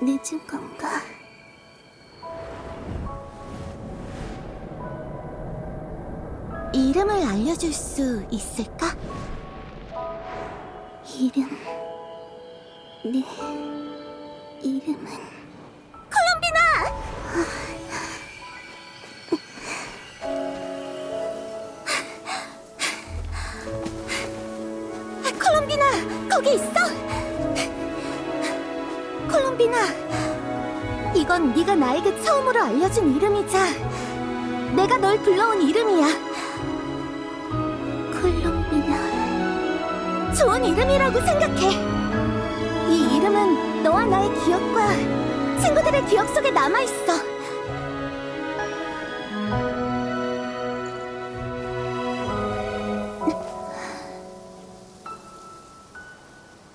늦은 건가? 이름을 알려줄 수 있을까? 이름... 네... 이름은... 콜롬비나! 콜롬비나! 거기 있어! 콜롬비나! 이건 네가 나에게 처음으로 알려준 이름이자 내가 널 불러온 이름이야. 콜롬비나. 좋은 이름이라고 생각해. 이 이름은 너와 나의 기억과 친구들의 기억 속에 남아 있어.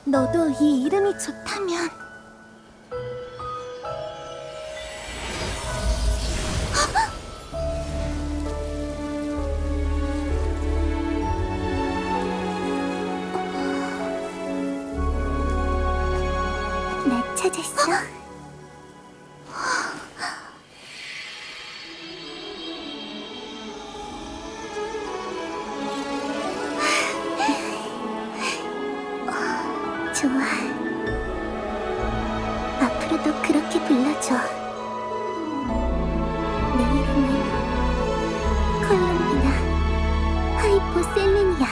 너도 이 이름이 좋다면 찾았어? 좋아. 앞으로도 그렇게 불러줘. 내 이름은 콜롬비나 하이포셀렌이야.